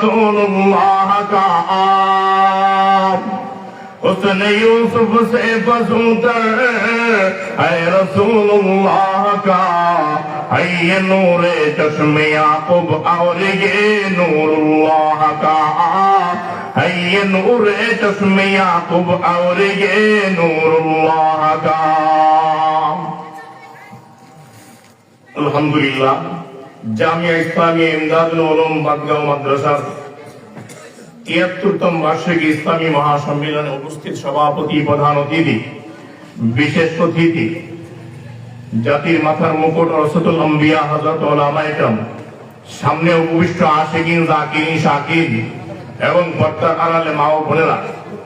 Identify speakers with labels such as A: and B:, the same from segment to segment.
A: رسول اللہ کا آپ حسن یوسف سے بزودر اے رسول اللہ کا، اے یہ نور چشم یعقوب اور یہ نور اللہ کا آپ اے نور چشم یعقوب اور یہ نور اللہ کا۔ الحمدللہ۔ জামিয়া ইসলামী ইমদাদুল উলুম বাদগাঁও মাদ্রাসার তিয়াত্তরতম বার্ষিক ইসলামী মহাসম্মেলনে উপস্থিত সভাপতি, প্রধান অতিথি, বিশেষ অতিথি, জাতির মাথার মুকুট রসতুল ওলামা সামনে উপবিষ্ট আশিকিন, জাকিরিন শাকির এবং পর্দার আড়ালে মা ও বোনেরা,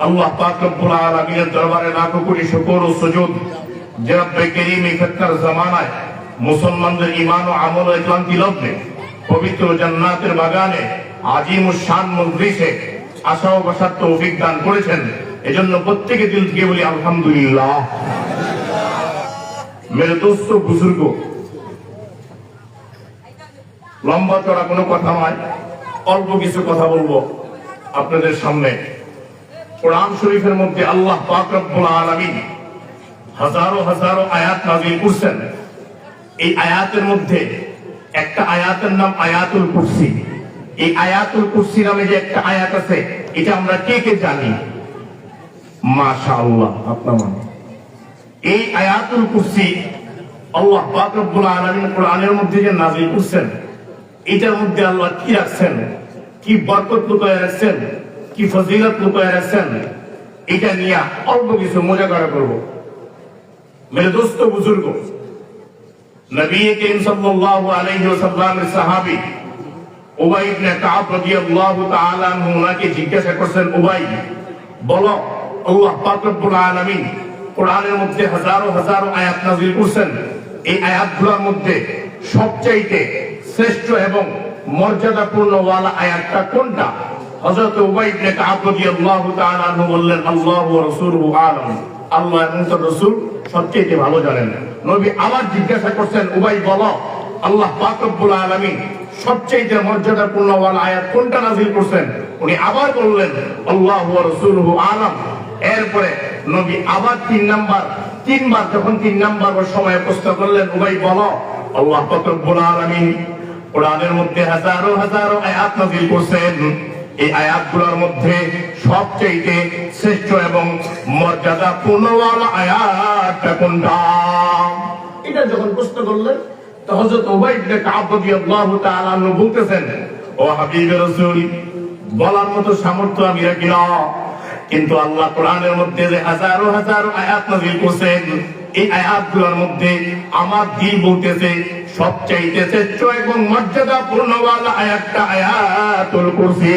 A: আল্লাহ পাক রব্বুল আলামিনের দরবারে লাখো কোটি শুকর ও সুজুদ, যে রব্বে করিম এই জামানায় মুসলমানদের ইমান ও আমল ও ক্লান্তি লগ্নে, পবিত্র জান্নাতের বাগানে আজিম শান মজলিসে আশা ও তৌফিক দান করেছেন। এজন্য প্রত্যেকে দিল থেকে বলি আলহামদুলিল্লাহ। মেরে দোস্ত বুজুর্গ, লম্বা চড়া কোনো কথা নয়, অল্প কিছু কথা বলব আপনাদের সামনে। কোরআন শরীফের মধ্যে আল্লাহ পাক রব্বুল আলামিন হাজারো হাজারো আয়াত নাযিল করছেন। এই আয়াতের মধ্যে একটা আয়াতের নাম আয়াতুল কুরসি। এই আয়াতুল কুরসি নামে যে একটা আয়াত আছে, এটা আমরা কে কে জানি? মাশাআল্লাহ, আপনার মানে। এই আয়াতুল কুরসি কোরআনের মধ্যে যে নাযিল করছেন, এটার মধ্যে আল্লাহ কি রাখছেন? কি বরকত লুকায় রাখছেন? কি ফজিলত লুকায় রাখছেন? এটা নিয়ে অল্প কিছু মজা করা করব। মেরে দোস্ত, বুজুর্গ নবী করিম সাল্লাল্লাহু আলাইহি ওয়াসাল্লামের সাহাবী উবাই ইবনে কাব রাদিয়াল্লাহু তাআলা ওনাকে জিজ্ঞাসা করছেন, উবাই, বলো, আল্লাহ পাক রব্বুল আলামিন কোরআনের মধ্যে হাজারো হাজারো আয়াত নাযিল করছেন। এই আয়াতগুলোর মধ্যে সবচাইতে শ্রেষ্ঠ এবং মর্যাদাপূর্ণ ওয়ালা আয়াতটা কোনটা? হযরত উবাই ইবনে কাব রাদিয়াল্লাহু তাআলা বললেন, আল্লাহু ওয়া রাসূলুহু আলাম। আল্লাহ এবং তার রাসূল সবচেয়ে ভালো জানেন। নবী আবার জিজ্ঞাসা করছেন, উবাই, বলো, আল্লাহ পাক রব্বুল আলামিন সবচেয়ে মর্যাদাপূর্ণ ওয়ালা আয়াত কোনটা নাযিল করছেন? উনি আবার বললেন, আল্লাহু রাসূলুহু আলাম। এরপরে নবী আবার তিন নাম্বার, তিনবার যখন তিন নাম্বার সময় প্রশ্ন করলেন, উবাই, বল, আল্লাহ পাক রব্বুল আলামিন কোরআনের মধ্যে হাজারো হাজারো আয়াত নাযিল করছেন। এই আয়াতগুলোর মধ্যে সবচেয়ে শ্রেষ্ঠ এবং মর্যাদা পূর্ণওয়ালা আয়াতটা কোনটা? এটা যখন প্রশ্ন করলেন ও বলার মতো সামর্থ্য আমি মধ্যে যে হাজারো হাজারো আয়াত এই আয়াতগুলোর মধ্যে আমার দিল বলতেছে সবচাইতে শ্রেষ্ঠ এবং মর্যাদা পূর্ণওয়ালা আয়াতটা আয়াতুল কুরসি।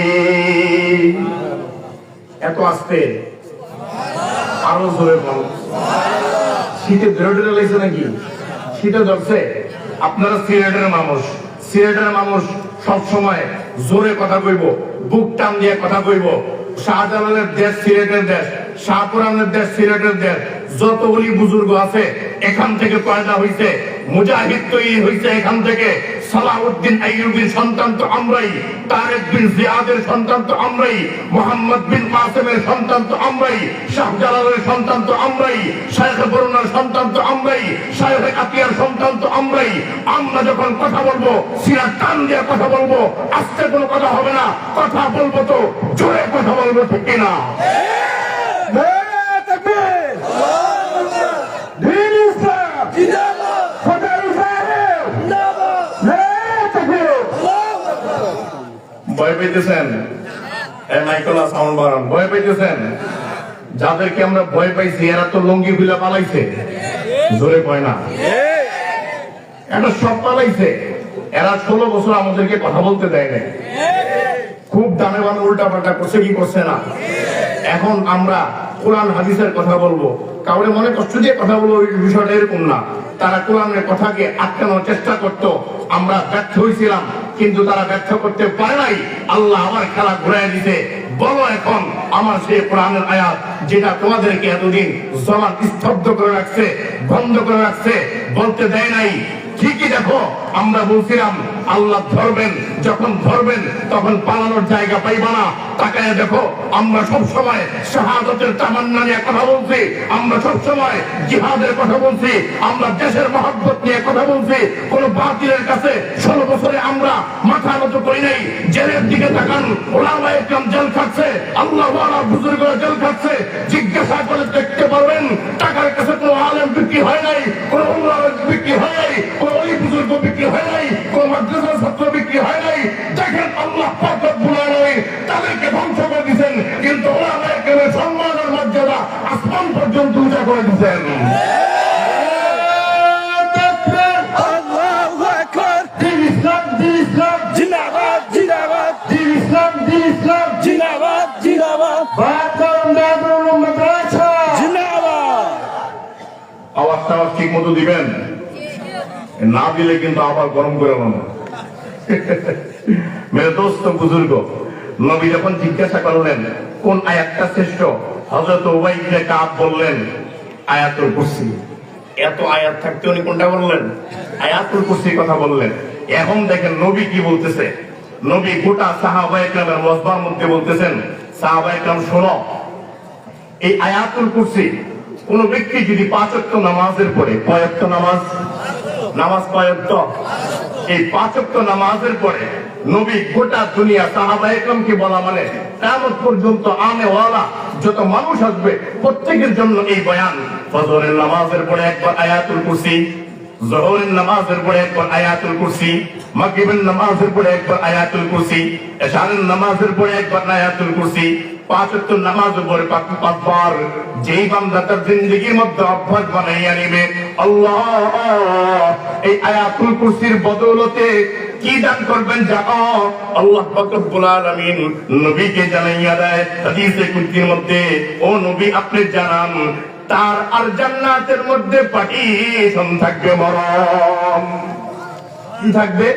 A: এত আস্তে? আরও জোরে বল। শীতে ধরে লাগছে নাকি? শীতে ধরছে? আপনারা সিলেটের মানুষ। সিলেটের মানুষ সব সময় জোরে কথা কইব, বুক টান দিয়ে কথা কইব। শাহজালালের দেশ সিলেটের দেশ, শাহপুরানের দেশ সিলেটের দেশ। যতগুলি বুজুর্গ আছে, এখান থেকে পয়দা হইছে। মুজাহিদ তৈরি হইছে এখান থেকে। আইয়ুবীর সন্তান তো আমরাই, তারেক বিন জিয়াদের সন্তান তো আমরাই, মোহাম্মদ বিন সন্তান তো আমরাই, শাহজালালের সন্তান তো আমরাই বরুণার সন্তান তো আমরাই আতিয়ার সন্তান তো আমরাই। আমরা যখন কথা বলব, সিরা টান দিয়ে কথা বলব, আস্তে কোনো কথা হবে না, কথা বলব তো জোরে কথা বলব ঠিক না এ মাইকলা সাউন্ড বাড়ান, ভয় পেতেছেন যাদেরকে আমরা ভয় পাইছি, এরা তো লঙ্গি খুলে পালাইছে। জোরে কয় না? এটা সব পালাইছে। এরা ষোলো বছর আমাদেরকে কথা বলতে দেয় নাই। খুব দামে বামে উল্টা পাল্টা করছে, কি করছে না? এখন আমরা কোরআন, হাদিসের কথা বলব। কাউরে মনে কষ্ট দিয়ে কথা বলব, ওই বিষয়টা এরকম না। তারা কোরআনের কথাকে আটকানোর চেষ্টা করত। আমরা ব্যর্থ হয়েছিলাম কিন্তু তারা ব্যর্থ করতে পারে নাই। আল্লাহ আমার খেলা ঘুরাই দিতে বলো এখন আমার সেই প্রাণের আয়াত, যেটা তোমাদেরকে এতদিন জমা স্তব্ধ করে রাখছে, বন্ধ করে রাখছে, বলতে দেয় নাই। ঠিকই দেখো, আমরা বলছিলাম আল্লাহ ধরবেন, যখন ধরবেন, তখন পালানোর জায়গা পাইবা না। তাকায় দেখো, আমরা সব সময় শাহাদতের তামান্না নিয়ে কথা বলছি, আমরা সব সময় জিহাদের কথা বলছি, আমরা দেশের মহব্বত নিয়ে কথা বলছি, কোন বাতিলের কাছে ষোলো বছরে আমরা মাথা নত করি নাই, জেলের দিকে তাকান ওলামা জেল খাচ্ছে, আল্লাহ বুজুর্গ জেল খাচ্ছে, জিজ্ঞাসা করে দেখতে পারবেন, টাকার কাছে
B: জিন্দাবাদ
A: আওয়াজটা আওয়াজ ঠিক মতো দিবেন? না দিলে কিন্তু আবার গরম করে মেরে দোস্ত বুজুর্গ নবী যখন জিজ্ঞাসা করলেন কোন আয়াতটা শ্রেষ্ঠ? হজরত ওবাইদে কাব বললেন আয়াতুল কুরসি। এত আয়াত থাকতে উনি কোনটা বললেন? আয়াতুল কুরসির কথা বললেন। এখন দেখেন নবী কি বলতেছে? নবী গোটা সাহাবা একরামের মজবার মধ্যে বলতেছেন সাহাবা একরাম শোনো, এই আয়াতুল কুরসি, কোন ব্যক্তি যদি পাঁচক্ত নামাজের পরে কয়েকটা নামাজ? নামাজ কয়েকট এই পাঁচক্ত নামাজের পরে নবী গোটা দুনিয়া সাহাবা একরমকে বলা মানে কেমন পর্যন্ত আনেওয়ালা যত মানুষ আসবে, প্রত্যেকের জন্য এই বয়ান। ফজরের নামাজের পরে একবার আয়াতুল কুরসি, জোহরের নামাজের পরে একবার আয়াতুল কুরসি, মাগরিবের নামাজের পরে একবার আয়াতুল কুরসি, এশারের নামাজের পরে একবার আয়াতুল কুরসি, পাঁচ নামাজ উপরে পাঁচবার যেই বান্দা তার জিন্দগির মধ্যে অভ্যাস বানাইয়া নিবে, আল্লাহ! এই আয়াতুল কুরসির বদৌলতে কি দান করবেন জানো? আল্লাহ রব্বুল আলামিন নবীকে জানাইয়া দেয় হাদিসে কুদসির মধ্যে, ও নবী, আপনি জানান, তার আর জান্নাতের মধ্যে পাটিশন থাকবে মরম কি থাকবে?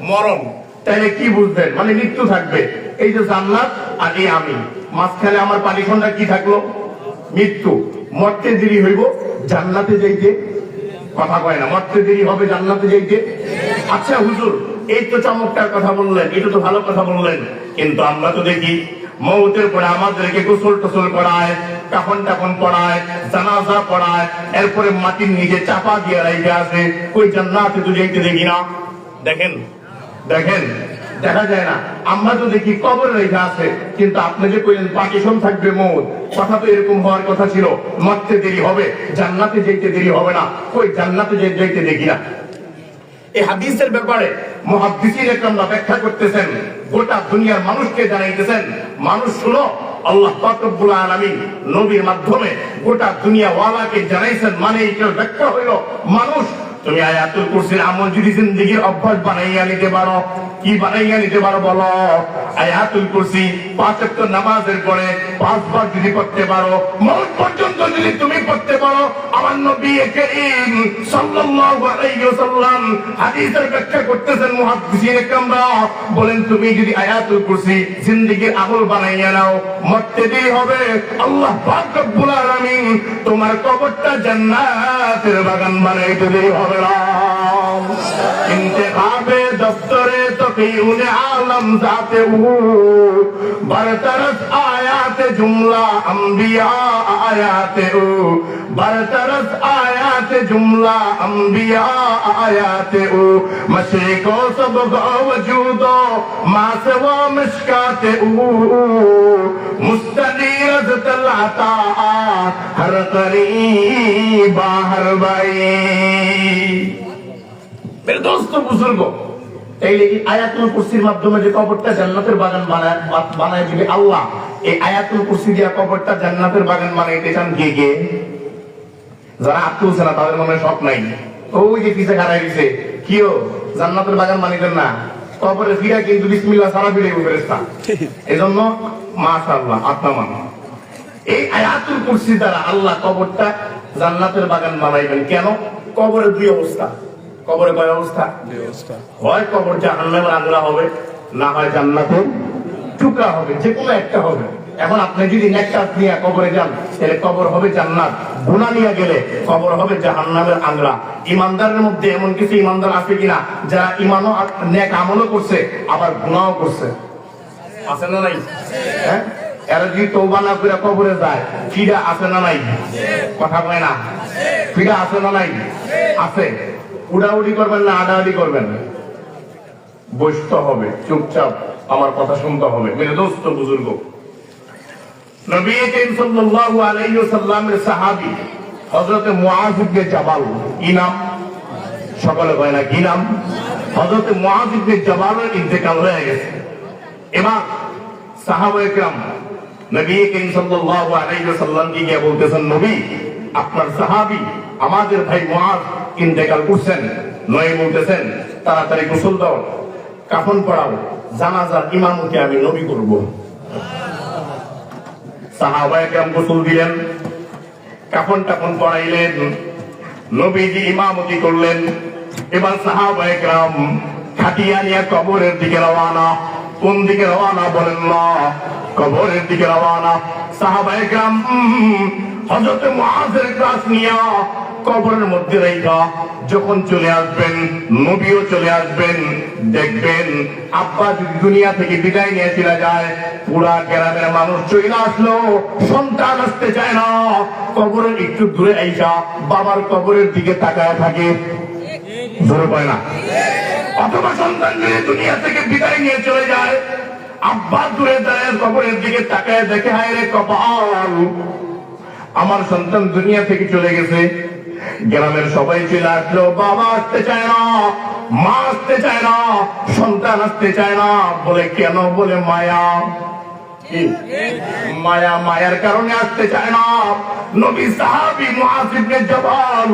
A: মরম তাহলে কি বুঝবেন? মানে মৃত্যু থাকবে। এই যে জান্নাত আর এই আমি। মাঝখানে আমার পানিখনটা কি থাকল? মৃত্যু। মরতে দেরি হইব, জান্নাতে যাইতে কথা কয় না। মরতে দেরি হবে, জান্নাতে যাইতে আচ্ছা হুজুর, এই তো চমৎকার কথা বললেন এটা তো ভালো কথা বললেন। কিন্তু আমরা তো দেখি, মৌতের পরে আমাদেরকে গোসল টোসল করায়, কাফন টাফন পড়ায় জানাজা পড়ায় এরপরে মাটির নিচে চাপা দিয়ে রাইতে আসে। কই জান্নাতে তো যাইতে দেখি না। দেখেন দেখেন, দেখা যায় না। আমরা তো দেখি কবর রেখে আছে কিন্তু আপনি যে কইলেন পাকিশন থাকবে মৌত, কথা তো এরকম হওয়ার কথা ছিল। মরতে দেরি হবে, জান্নাতে যেতে দেরি হবে না। কই জান্নাতে যে- যাইতে দেখি না। এই হাদিসের ব্যাপারে মুহাদ্দিসিন একরামরা ব্যাখ্যা করতেছেন, গোটা দুনিয়ার মানুষকে জানাইতেছেন, মানুষ শুনো, আল্লাহ নবীর মাধ্যমে গোটা দুনিয়া ওয়ালাকে জানাইছেন মানে এটার ব্যাখ্যা হইল, মানুষ, তুমি আয়াতুল কুরসির আমল যদি জিন্দেগির অভ্যাস বানাইয়া নিতে পারো, কি বানাইয়া নিতে পারো বলো? আয়াতুল কুরসি পাঁচ নামাজের পরে পাঁচবার যদি করতে পারো মৌত পর্যন্ত যদি তুমি করতে পারো, আমার নবী করিম সাল্লাল্লাহু আলাইহি ওয়াসাল্লাম হাদিসের ব্যাখ্যা করতেছেন, মুহাদ্দিসিন বলেন, তুমি যদি আয়াতুল কুরসি জিন্দেগির আমল বানাইয়া নাও, মরতে দেরি হবে। আল্লাহ পাক রব্বুল আলামিন তোমার কবরটা জান্নাতের বাগান বানাইতে দেরি হবে না। ইন্তেখাবে দফতরে তকিউন আলম জাতে উ বরতরস আয়াতে জুমলা আম্বিয়া আয়াতে ও। বরতরস আয়াতে জুমলা আম্বিয়া আয়াতে ও। মশেকো সব গৌজুদো মাসওয়া মিসকাতে ও। মুস্তাদিরজ তলাতা হর করি বাহর বাই মেরে দোস্ত বুজুর্গ, এই আয়াতুল কুরসির মাধ্যমে যে কবরটা জান্নাতের বাগান বানায় বানায় দিবে আল্লাহ। এই আয়াতুল কুরসি দিয়া কবরটা জান্নাতের বাগান বানাইতে চান কে কে? যারা হাত তুলছে না তাদের মনে শখ নাই। ওই যে পিছে খারাই দিছে কিও জান্নাতের বাগান বানাইতেন না। কবরে ফিরা কিন্তু বিসমিল্লাহ সারা ফিরে ফেরেস্তা এই মাশাআল্লাহ আয়াতুল কুরসি দ্বারা আল্লাহ কবরটা জান্নাতের বাগান বানাইবেন। কেন? কবরে দুই অবস্থা। কবরে কয় অবস্থা? হয় কবর জাহান্নামের আগ্রা হবে না হয় জান্নাতের টুকরা হবে, যে কোনো একটা হবে। এখন আপনি যদি নেককার নিয়ে কবরে যান, তাহলে কবর হবে জান্নাত। গুণা নিয়ে গেলে কবর হবে জাহান্নামের আংরা। ইমানদারের মধ্যে এমন কিছু ইমানদার আছে কিনা, যারা ইমানও নেক আমলও করছে, আবার গুণাও করছে? আছে না নাই? হ্যাঁ? এরা যদি তৌবা না করে কবরে যায় ফিরা আছে না নাই? কথা কয় না? ফিরা আছে না নাই? আছে। উড়াউড়ি করবেন না আডাআডি করবেন? বসতে হবে, চুপচাপ। আমার কথা শুনতে হবে মেরে দোস্ত বুজুর্গ নবী করিম সাল্লাল্লাহু আলাইহি ওয়াসাল্লামের সাহাবী হযরত মুআয ইবনে জাবাল কি নাম সকলে কয় না কি নাম হযরত মুআয ইবনে জাবালের ইন্তেকাল হয়ে গেছে এবার সাহাবায়ে کرام নবী করিম সাল্লাল্লাহু আলাইহি ওয়াসাল্লাম কি গিয়ে বলতেছেন নবী আপনার সাহাবী আমাদের ভাই মুআয ইন্তেকাল করছেন নয় বলতেছেন তাড়াতাড়ি গোসল দাও কাফন পড়াও জানাজার ইমামতি আমি নবী করব। সাহাবায় কেমন গোসল দিলেন, কাফন টাফন পড়াইলেন নবীজি ইমামতি করলেন। এবার সাহাবায় গ্রাম খাটিয়া নিয়ে কবরের দিকে রওয়ানা। কোন দিকে রওয়ানা বলেন না কবরের দিকে রওয়ানা। সাহাবায় গ্রাম হযরত মুআজের ক্লাস নিয়া কবরের মধ্যে রেখা যখন চলে আসবেন, নবীও চলে আসবেন, দেখবেন আব্বা যদি দুনিয়া থেকে বিদায় নিয়ে চলে যায়, পুরা গ্রামের মানুষ চলে আসলো, সন্তান আসতে চায় না। কবরের একটু দূরে আইসা বাবার কবরের দিকে তাকায় থাকে। ধরে পায় না? অথবা সন্তান যদি দুনিয়া থেকে বিদায় নিয়ে চলে যায়, আব্বা দূরে দাঁড়ায় কবরের দিকে তাকায় দেখে, হায় রে কপাল আমার সন্তান দুনিয়া থেকে চলে গেছে। গ্রামের সবাই চলে আসলো, বাবা আসতে চায় না, মা আসতে চায় না, সন্তান আসতে চায় না। বলে, কেন? বলে, মায়া। কি? মায়া মায়ার কারণে আসতে চায় না। নবী সাহাবি মুআসিবনে জবাল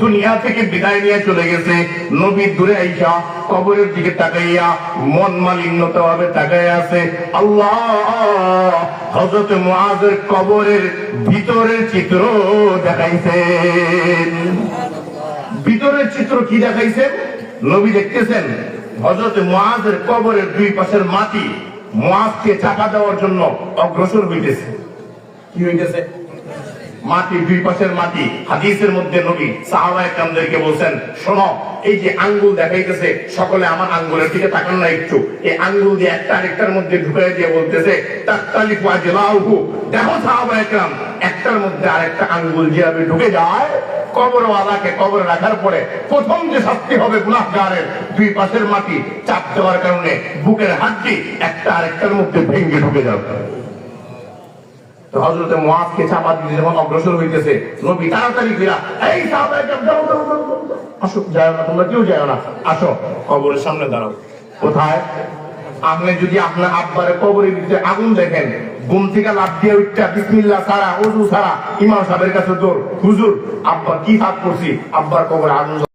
A: দুনিয়া থেকে বিদায় নিয়ে চলে গেছে। নবী দূরে আইসা কবরের দিকে তাকাইয়া মন মালিন্যতা ভাবে তাকাই আছে। আল্লাহ, হযরত মুআজের কবরের ভিতরের চিত্র দেখাইছে। ভিতরের চিত্র কি দেখাইছে? নবী দেখতেছেন, হযরত মুআজের কবরের দুই পাশের মাটি মুআজকে চাপা দেওয়ার জন্য অগ্রসর হইতেছে। কি হইতেছে? মাটি, দুই পাশের মাটি, হাদিসের মধ্যে নবী সাহাবায়ে কামদেরকে বলছেন, শোনো, এই যে আঙ্গুল দেখাইতেছে, সকলে আমার আঙ্গুলের দিকে তাকান না একটু। এই আঙ্গুল দিয়ে একটা আরেকটার মধ্যে ঢুকাই দিয়ে বলতেছে তাত্তালি ফাজলাহু দেখো সাহাবায়ে কাম একটার মধ্যে আরেকটা আঙ্গুল যেভাবে ঢুকে যায়, কবরওয়ালাকে কবরে রাখার পরে প্রথম যে শাস্তি হবে গুনাহগারের, দুই পাশের মাটি চাপ দেওয়ার কারণে বুকের হাড্ডি একটা আরেকটার মধ্যে ভেঙে ঢুকে যাবে। হজরতে মুআজকে চাপা দিতে যখন অগ্রসর হইতেছে নবী তাড়াতাড়ি ফিরা এই। আসো যায় না তোমরা কেউ যায় না আসো। কবরের সামনে দাঁড়াও। কোথায়? আপনি যদি আপনার আব্বারে কবরের ভিতরে আগুন দেখেন ঘুম থেকে লাভ দিয়ে উঠটা বিসমিল্লাহ সারা ওযু সারা ইমাম সাহেবের কাছে দৌড় হুজুর আব্বা কি হাত করছি? আব্বার কবরে আগুন